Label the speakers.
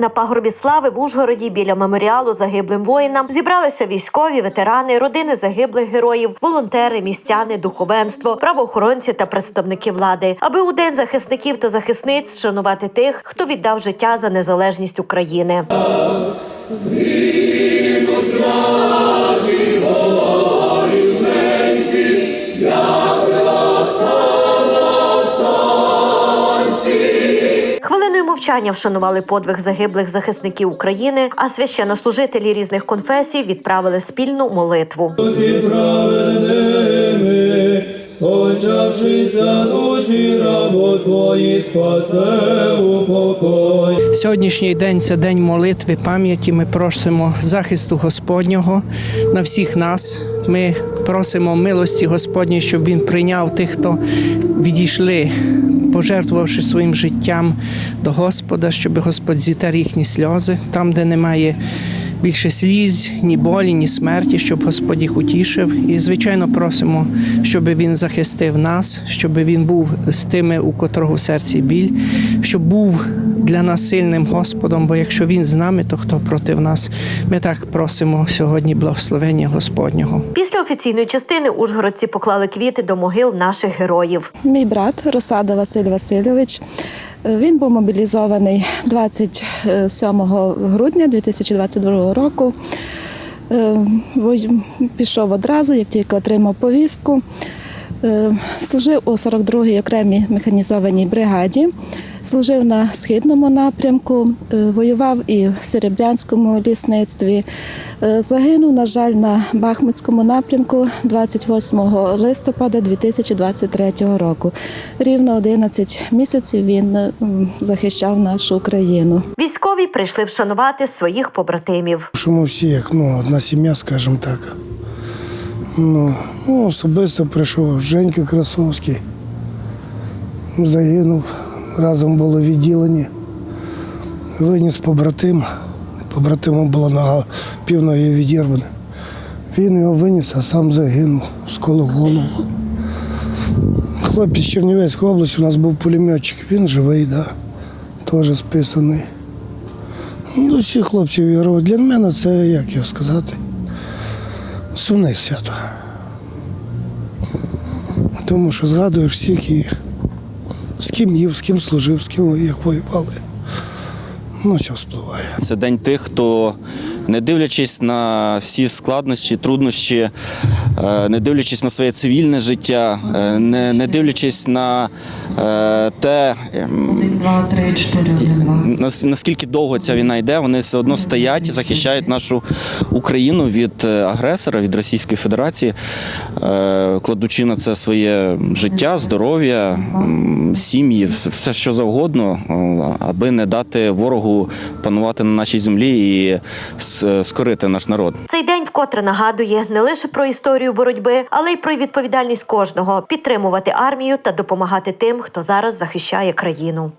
Speaker 1: На пагорбі слави в Ужгороді біля меморіалу загиблим воїнам зібралися військові, ветерани, родини загиблих героїв, волонтери, містяни, духовенство, правоохоронці та представники влади, аби у день захисників та захисниць вшанувати тих, хто віддав життя за незалежність України. Мовчання вшанували подвиг загиблих захисників України, а священнослужителі різних конфесій відправили спільну молитву.
Speaker 2: Скончавшися душі рабо Твої, спасе у покой.
Speaker 3: Сьогоднішній день це день молитви пам'яті. Ми просимо захисту Господнього на всіх нас. Ми просимо милості Господньої, щоб Він прийняв тих, хто відійшли, пожертвувавши своїм життям до Господа, щоб Господь зітер їхні сльози там, де немає. Більше сліз, ні болі, ні смерті, щоб Господь їх утішив. І, звичайно, просимо, щоб Він захистив нас, щоб Він був з тими, у котрого в серці біль, щоб був для нас сильним Господом, бо якщо Він з нами, то хто проти нас? Ми так просимо сьогодні благословення Господнього.
Speaker 1: Після офіційної частини ужгородці поклали квіти до могил наших героїв.
Speaker 4: Мій брат Росада Василь Васильович. Він був мобілізований 27 грудня 2022 року. Е, Пішов одразу, як тільки отримав повістку. Е, Служив у 42-й окремій механізованій бригаді, служив на східному напрямку, е, воював і в Серебрянському лісництві. Е, Загинув, на жаль, на Бахмутському напрямку 28 листопада 2023 року. Рівно 11 місяців він е, захищав нашу Україну.
Speaker 1: Військові прийшли вшанувати своїх побратимів.
Speaker 5: Що ми всі як ну, одна сім'я, скажімо так. Ну, ну, особисто прийшов Женька Красовський. Загинув. Разом було відділені. Виніс побратим. Побратиму була нога півної відірвана. Він його виніс, а сам загинув з коло голову. Хлопець Чернівецької області, у нас був пулеметчик, він живий, да. теж списаний. Ну, всі хлопці вірили. Для мене це, як його сказати, сумне свято. Тому що згадуєш всіх і з ким їв, з ким служив, з ким як воювали. Ну, що вспливає.
Speaker 6: Це день тих, хто, не дивлячись на всі складнощі, труднощі, е, не дивлячись на своє цивільне життя, е, не, не дивлячись на те, наскільки довго ця війна йде, вони все одно стоять і захищають нашу Україну від е, агресора, від Російської Федерації, кладучи на це своє життя, здоров'я, сім'ї, все- що завгодно, аби не дати ворогу панувати на нашій землі і скорити наш народ.
Speaker 1: Цей день вкотре нагадує не лише про історію боротьби, але й про відповідальність кожного підтримувати армію та допомагати тим, хто зараз захищає країну.